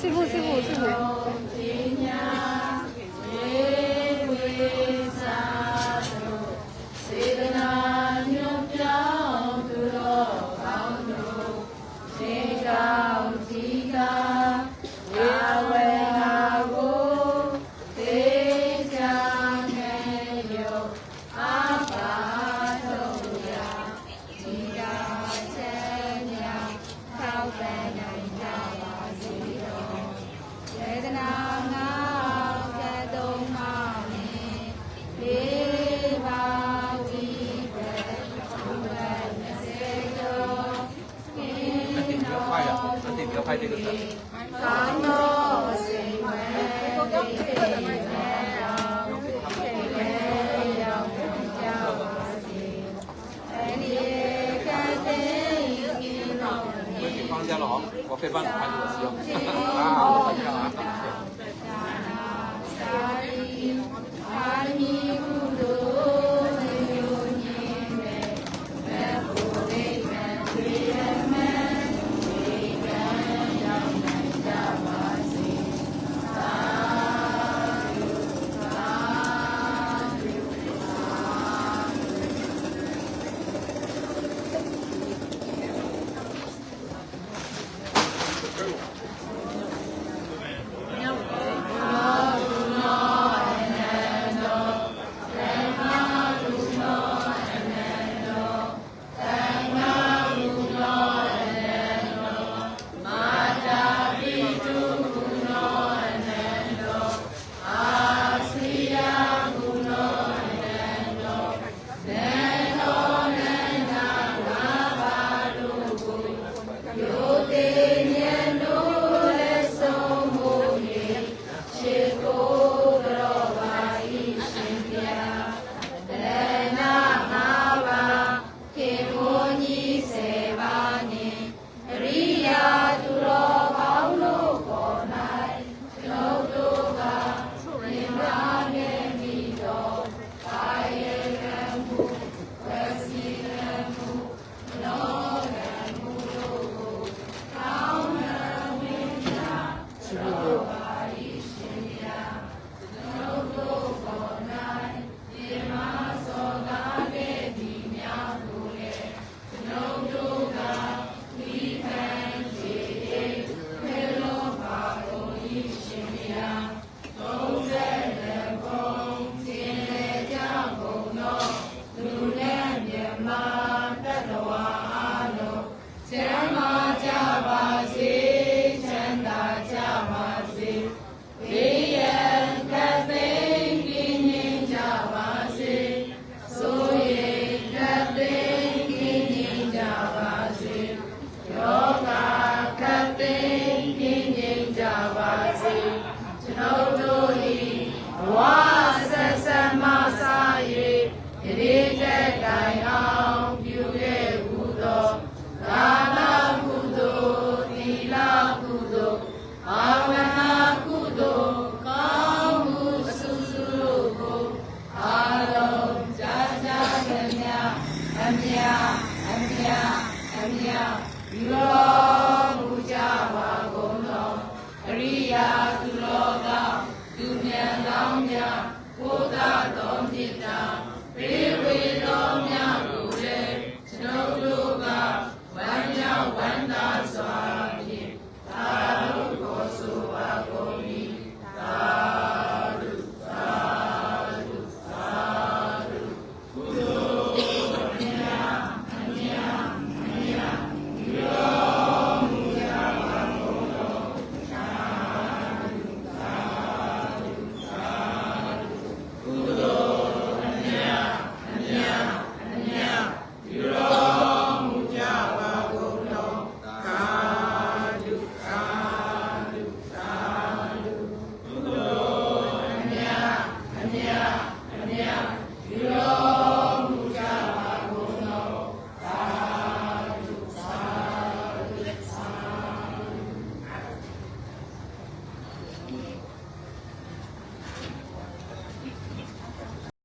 15, 15, 15. ထိုက်တယ်လို့သာကာနောစေမေတိမေယောခေမေယောကြောပါစေအနိကတေယိကိနောဒီပန်းကြလောဟောဖေပန်းအားလို့စီရောအာဟောပါကြပါ လူတော်မူကြပါကုန်သောအရိယာ